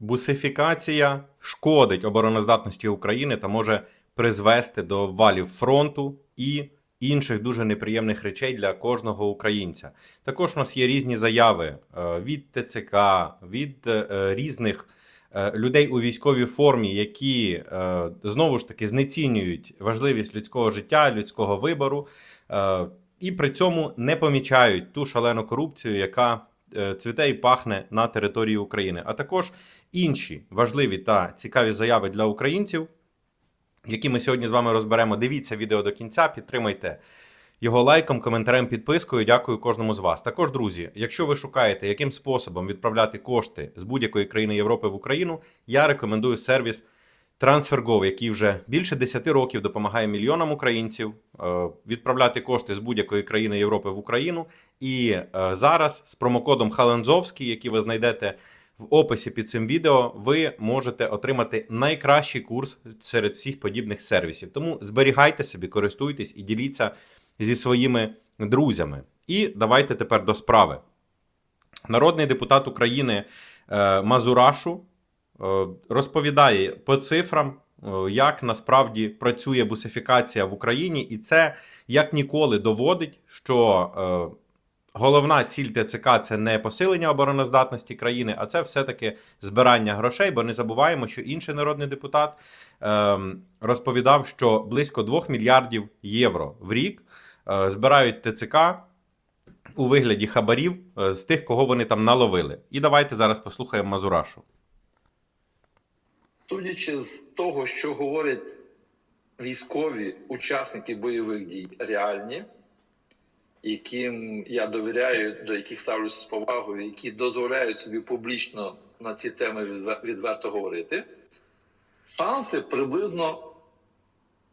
Бусифікація шкодить обороноздатності України та може призвести до обвалів фронту і інших дуже неприємних речей для кожного українця. Також у нас є різні заяви е, від ТЦК, від е, різних е, людей у військовій формі, які знову ж таки знецінюють важливість людського життя, людського вибору, і при цьому не помічають ту шалену корупцію, яка цвіте і пахне на території України, а також інші важливі та цікаві заяви для українців, які ми сьогодні з вами розберемо. Дивіться відео до кінця, підтримайте його лайком, коментарем, підпискою. Дякую кожному з вас. Також, друзі, якщо ви шукаєте, яким способом відправляти кошти з будь-якої країни Європи в Україну, я рекомендую сервіс TransferGo, який вже більше 10 років допомагає мільйонам українців е, відправляти кошти з будь-якої країни Європи в Україну. І е, зараз з промокодом Халанзовський, який ви знайдете в описі під цим відео, ви можете отримати найкращий курс серед всіх подібних сервісів. Тому зберігайте собі, користуйтесь і діліться зі своїми друзями. І давайте тепер до справи. Народний депутат України е, Мазурашу розповідає по цифрам, е, як насправді працює бусифікація в Україні, і це як ніколи доводить, що е, головна ціль ТЦК це не посилення обороноздатності країни, а це все-таки збирання грошей. Бо не забуваємо, що інший народний депутат е, розповідав, що близько 2 мільярдів євро в рік е, збирають ТЦК у вигляді хабарів е, з тих, кого вони там наловили. І давайте зараз послухаємо Мазурашу. Судячи з того, що говорять військові учасники бойових дій, реальні, яким я довіряю, до яких ставлюся з повагою, які дозволяють собі публічно на ці теми відверто говорити, шанси приблизно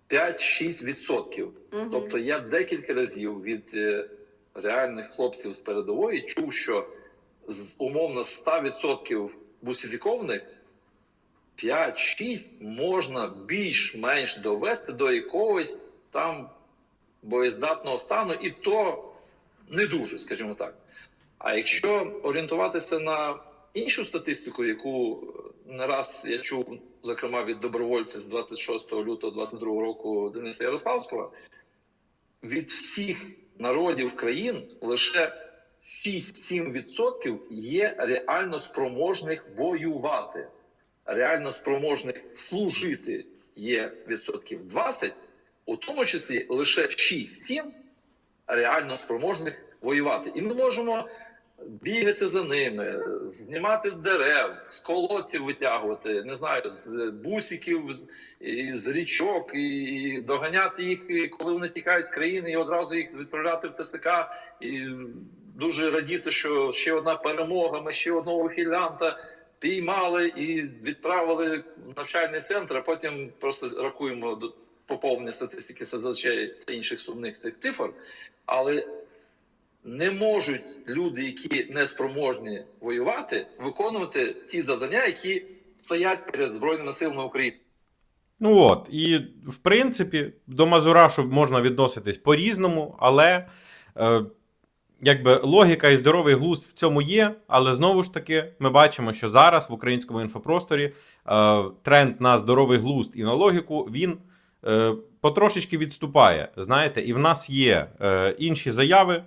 5-6%. Мгм. Тобто я декілька разів від е, реальних хлопців з передової чув, що з умовно 100% бусифікованих 5-6 можна більш-менш довести до якогось там боєздатного стану, і то не дуже, скажімо так. А якщо орієнтуватися на іншу статистику, яку не раз я чув, зокрема від добровольця з 26 лютого 22 року Дениса Ярославського, від всіх народів країн лише 6-7% є реально спроможних воювати, реально спроможних служити є відсотків 20, у тому числі лише 6-7 реально спроможних воювати. І ми можемо бігати за ними, знімати з дерев, з колодців витягувати, не знаю, з бусиків, з, річок, і доганяти їх, коли вони тікають з країни, і одразу їх відправляти в ТСК. І дуже радіти, що ще одна перемога, ми ще одного ухилянта піймали і відправили в навчальний центр, а потім просто рахуємо до поповнення статистики СЗЧ та інших сумних цих цифр. Але не можуть люди, які не спроможні воювати, виконувати ті завдання, які стоять перед Збройними силами України. Ну от, і в принципі, до Мазурашу можна відноситись по-різному, але е, якби логіка і здоровий глузд в цьому є. Але знову ж таки, ми бачимо, що зараз в українському інфопросторі е, тренд на здоровий глузд і на логіку він е, потрошечки відступає. Знаєте, і в нас є е, інші заяви.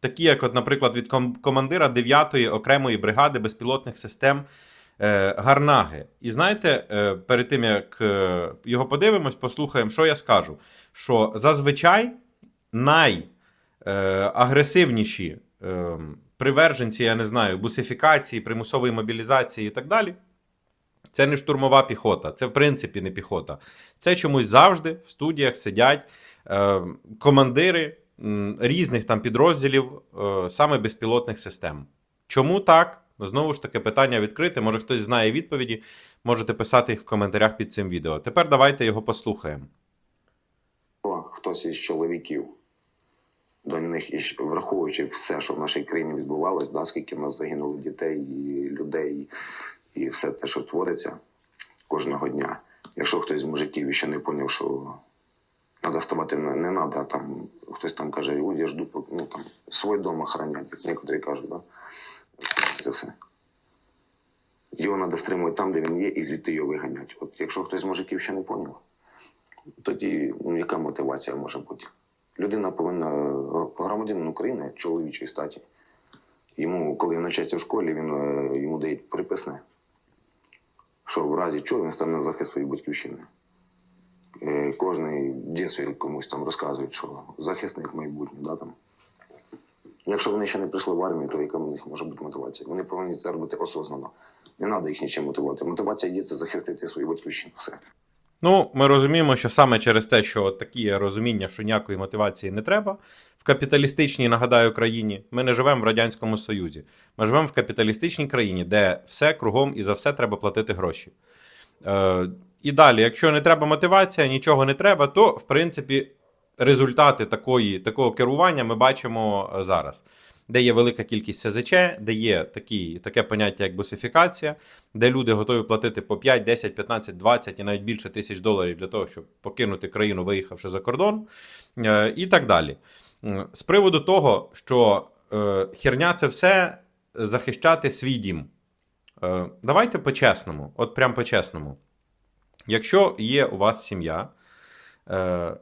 Такі, як, от, наприклад, від ком- командира 9-ї окремої бригади безпілотних систем е, Гарнаги. І знаєте, е, перед тим як е, його подивимось, послухаємо, що я скажу. Що зазвичай найагресивніші е, приверженці, я не знаю, бусифікації, примусової мобілізації і так далі. Це не штурмова піхота, це в принципі не піхота. Це чомусь завжди в студіях сидять е, командири різних там підрозділів е, саме безпілотних систем. Чому так? Знову ж таки, питання відкрите. Може хтось знає відповіді, можете писати їх в коментарях під цим відео. Тепер давайте його послухаємо. хтось із чоловіків до них, і враховуючи все, що в нашій країні відбувалось, да, скільки в нас загинуло дітей і людей, і все те, що твориться кожного дня. Якщо хтось з мужиків ще не поняв, що треба вставати не, треба, там хтось там каже, я жду, ну там свій дом охранять, як некоторі кажуть, да? це все. Його треба стримувати там, де він є, і звідти його виганять. От якщо хтось з мужиків ще не поняв, тоді ну, яка мотивація може бути? Людина повинна, громадянин України чоловічої статі. Йому, коли він навчається в школі, він, е, йому дають приписне, що в разі чого він стане на захист своєї батьківщини. Е, Кожний в комусь там розказують, що захисник майбутнє, да, там. Якщо вони ще не прийшли в армію, то яка в них може бути мотивація? Вони повинні це робити осознано. Не треба їх нічим мотивувати. Мотивація є це захистити свою батьківщину. Все. Ну, ми розуміємо, що саме через те, що такі розуміння, що ніякої мотивації не треба, в капіталістичній, нагадаю, країні ми не живемо в Радянському Союзі. Ми живемо в капіталістичній країні, де все кругом і за все треба платити гроші. Е, і далі, якщо не треба мотивація, нічого не треба, то в принципі результати такої, такого керування ми бачимо е, зараз. Де є велика кількість СЗЧ, де є такі, таке поняття, як бусифікація, де люди готові платити по 5, 10, 15, 20 і навіть більше тисяч доларів для того, щоб покинути країну, виїхавши за кордон, е, і так далі. З приводу того, що е, херня це все захищати свій дім. Е, давайте по-чесному, от прям по-чесному. Якщо є у вас сім'я, е,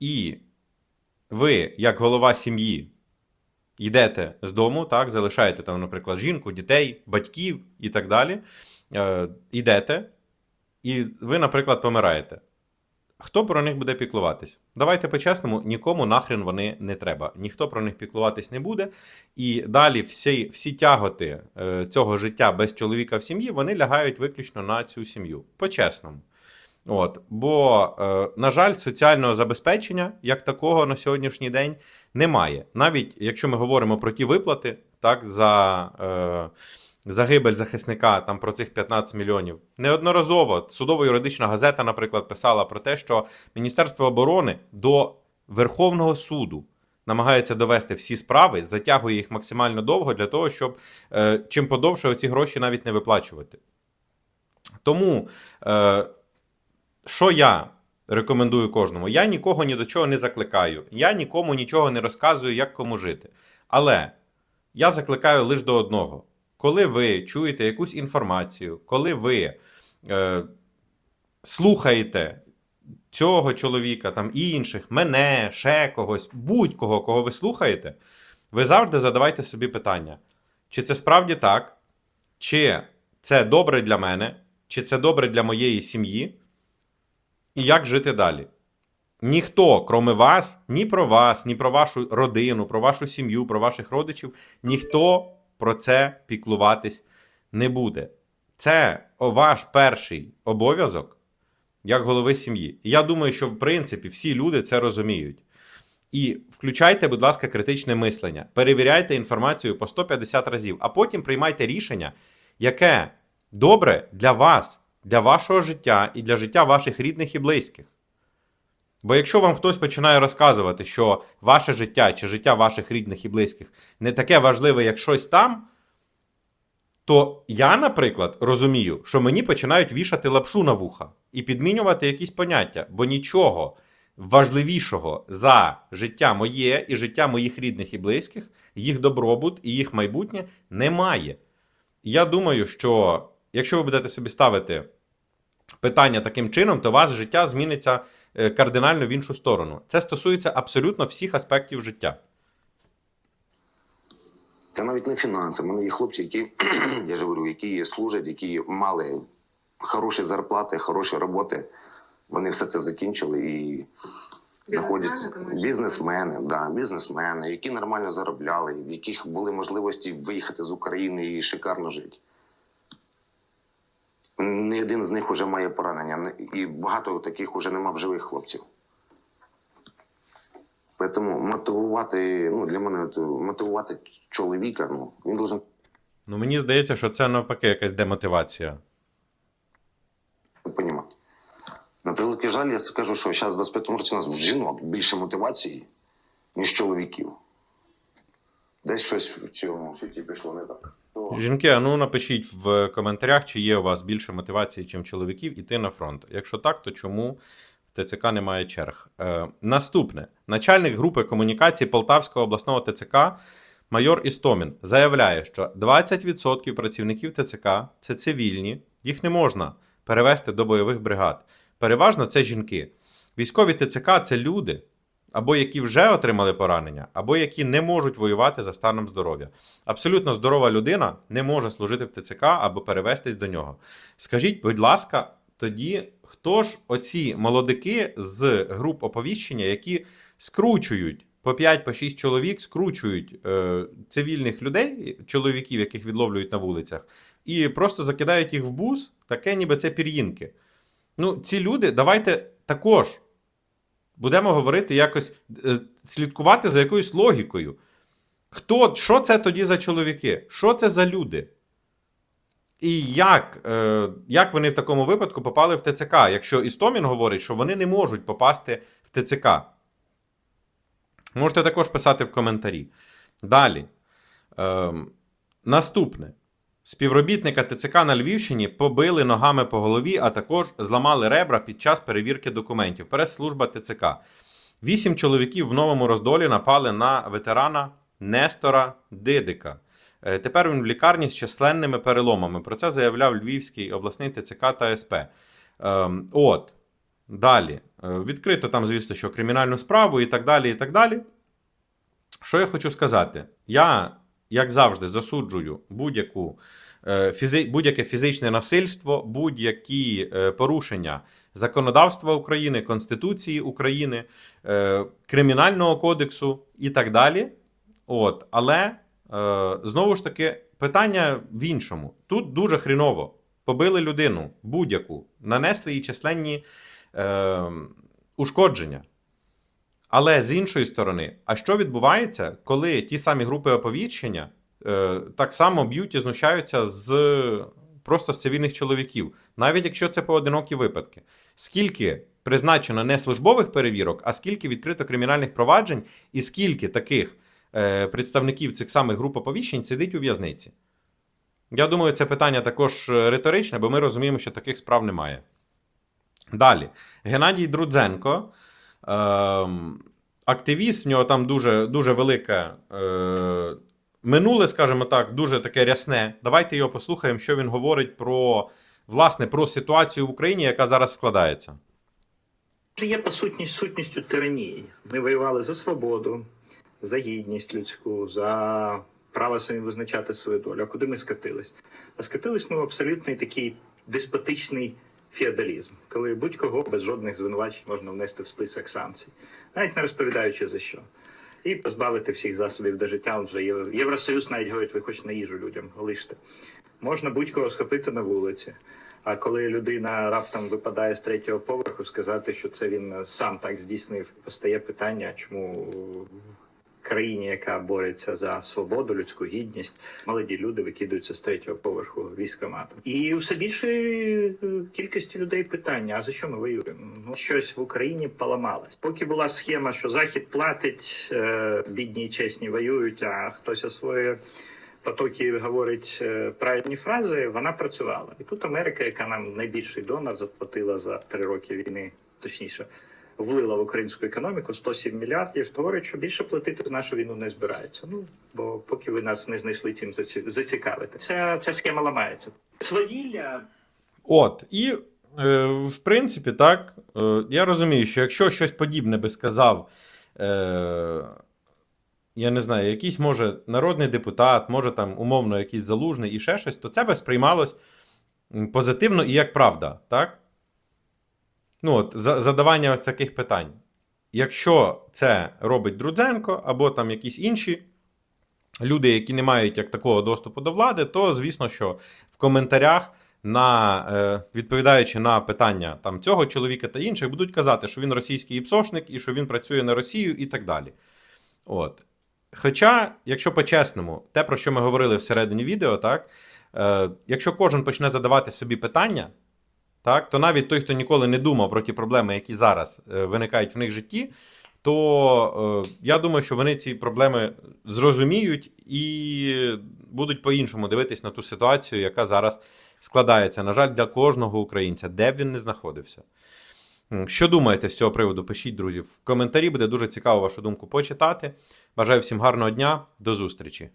і ви, як голова сім'ї, йдете з дому, так, залишаєте там, наприклад, жінку, дітей, батьків і так далі. Е, йдете, і ви, наприклад, помираєте. Хто про них буде піклуватись? Давайте по-чесному, нікому нахрен вони не треба. Ніхто про них піклуватись не буде. І далі всі, всі тяготи е, цього життя без чоловіка в сім'ї вони лягають виключно на цю сім'ю. По-чесному. От, бо, е, на жаль, соціального забезпечення як такого на сьогоднішній день немає. Навіть якщо ми говоримо про ті виплати, так, за е, загибель захисника там про цих 15 мільйонів. Неодноразово судово-юридична газета, наприклад, писала про те, що Міністерство оборони до Верховного суду намагається довести всі справи, затягує їх максимально довго для того, щоб е, чим подовше оці гроші навіть не виплачувати. Тому. Е, що я рекомендую кожному? Я нікого ні до чого не закликаю. Я нікому нічого не розказую, як кому жити. Але я закликаю лише до одного: коли ви чуєте якусь інформацію, коли ви е, слухаєте цього чоловіка, там інших, мене, ще когось, будь-кого, кого ви слухаєте, ви завжди задавайте собі питання: чи це справді так, чи це добре для мене, чи це добре для моєї сім'ї і як жити далі. Ніхто, кроме вас, ні про вас, ні про вашу родину, про вашу сім'ю, про ваших родичів, ніхто про це піклуватись не буде. Це ваш перший обов'язок як голови сім'ї. Я думаю, що в принципі всі люди це розуміють. І включайте, будь ласка, критичне мислення. Перевіряйте інформацію по 150 разів, а потім приймайте рішення, яке добре для вас, для вашого життя і для життя ваших рідних і близьких. Бо якщо вам хтось починає розказувати, що ваше життя чи життя ваших рідних і близьких не таке важливе, як щось там, то я, наприклад, розумію, що мені починають вішати лапшу на вуха і підмінювати якісь поняття, бо нічого важливішого за життя моє і життя моїх рідних і близьких, їх добробут і їх майбутнє немає. Я думаю, що якщо ви будете собі ставити питання таким чином, то у вас життя зміниться е, кардинально в іншу сторону. Це стосується абсолютно всіх аспектів життя. Це навіть не фінанси. У мене є хлопці, які я ж говорю, які служать, які мали хороші зарплати, хороші роботи. Вони все це закінчили і знаходять бізнесмени, да, бізнесмени, які нормально заробляли, в яких були можливості виїхати з України і шикарно жити. Ні один з них вже має поранення, і багато таких вже нема в живих хлопців. Тому мотивувати, ну для мене мотивувати чоловіка, ну він должен Ну, мені здається, що це навпаки якась демотивація. розуміти. На превеликий жаль, я скажу, що зараз в 25-му році у нас в жінок більше мотивації, ніж чоловіків. Десь щось в цьому світі пішло не так. Жінки, а ну напишіть в коментарях, чи є у вас більше мотивації, чим чоловіків, іти на фронт. Якщо так, то чому в ТЦК немає черг? Е, наступне: начальник групи комунікації Полтавського обласного ТЦК майор Істомін заявляє, що 20% працівників ТЦК це цивільні, їх не можна перевести до бойових бригад. Переважно це жінки. Військові ТЦК це люди, або які вже отримали поранення, або які не можуть воювати за станом здоров'я. Абсолютно здорова людина не може служити в ТЦК або перевестись до нього. Скажіть, будь ласка, тоді хто ж оці молодики з груп оповіщення, які скручують по 5 по 6 чоловік, скручують е, цивільних людей, чоловіків, яких відловлюють на вулицях, і просто закидають їх в бус, таке ніби це пір'їнки. Ну, ці люди, давайте також будемо говорити якось, е, слідкувати за якоюсь логікою. Хто, що це тоді за чоловіки? Що це за люди? І як, е, як вони в такому випадку попали в ТЦК, якщо Істомін говорить, що вони не можуть попасти в ТЦК? Можете також писати в коментарі. Далі. Ем, наступне. Співробітника ТЦК на Львівщині побили ногами по голові, а також зламали ребра під час перевірки документів. Прес-служба ТЦК. Вісім чоловіків в новому роздолі напали на ветерана Нестора Дидика. Е, Тепер він в лікарні з численними переломами. Про це заявляв Львівський обласний ТЦК та СП. Ем, от. Далі. Е, Відкрито там, звісно, що кримінальну справу і так далі. і так далі. Що я хочу сказати? Я, як завжди, засуджую будь-яку, е, фізи, будь-яке фізичне насильство, будь-які е, порушення законодавства України, Конституції України, е, Кримінального кодексу і так далі. От, але знову ж таки, питання в іншому. Тут дуже хріново. Побили людину будь-яку, нанесли їй численні е, ушкодження. Але з іншої сторони, а що відбувається, коли ті самі групи оповіщення е, так само б'ють і знущаються з просто з цивільних чоловіків, навіть якщо це поодинокі випадки? Скільки призначено не службових перевірок, а скільки відкрито кримінальних проваджень, і скільки таких е, представників цих самих груп оповіщень сидить у в'язниці? Я думаю, це питання також е, риторичне, бо ми розуміємо, що таких справ немає. Далі, Геннадій Друдзенко. Ем, активіст, в нього там дуже, дуже велике е, минуле, скажімо так, дуже таке рясне. Давайте його послухаємо, що він говорить про, власне, про ситуацію в Україні, яка зараз складається. Це є по сутність сутністю тиранії. Ми воювали за свободу, за гідність людську, за право самі визначати свою долю. А куди ми скатились? А скатились ми в абсолютний такий деспотичний феодалізм, коли будь-кого без жодних звинувачень можна внести в список санкцій, навіть не розповідаючи за що. І позбавити всіх засобів до життя. Вже Єв- Євросоюз навіть говорить, ви хоч на їжу людям лиште. Можна будь-кого схопити на вулиці. А коли людина раптом випадає з третього поверху, сказати, що це він сам так здійснив, постає питання, чому країні, яка бореться за свободу, людську гідність, молоді люди викидаються з третього поверху військомату. І все більшої е, кількості людей питання: а за що ми воюємо? Ну щось в Україні поламалось. Поки була схема, що захід платить, е, бідні і чесні воюють, а хтось освоює потоки говорить е, правильні фрази, вона працювала. І тут Америка, яка нам найбільший донор, заплатила за три роки війни, точніше, влила в українську економіку 107 мільярдів, говорить, що більше платити за нашу війну не збирається. Ну бо поки ви нас не знайшли цим заці- зацікавити. Ця, ця схема ламається. Свавілля От, і е, в принципі, так, е, я розумію, що якщо щось подібне би сказав, е, я не знаю, якийсь може народний депутат, може там умовно якийсь залужний і ще щось, то це би сприймалось позитивно і як правда, так? Ну, от, задавання таких питань. Якщо це робить Друдзенко або там якісь інші люди, які не мають як такого доступу до влади, то звісно, що в коментарях на е, відповідаючи на питання там цього чоловіка та інших, будуть казати, що він російський іпсошник і що він працює на Росію і так далі. От. Хоча, якщо по-чесному, те, про що ми говорили всередині відео, так, е, якщо кожен почне задавати собі питання, так, то навіть той, хто ніколи не думав про ті проблеми, які зараз е, виникають в них в житті, то е, я думаю, що вони ці проблеми зрозуміють і будуть по-іншому дивитись на ту ситуацію, яка зараз складається, на жаль, для кожного українця, де б він не знаходився. Що думаєте з цього приводу? Пишіть, друзі, в коментарі буде дуже цікаво вашу думку почитати. Бажаю всім гарного дня, до зустрічі!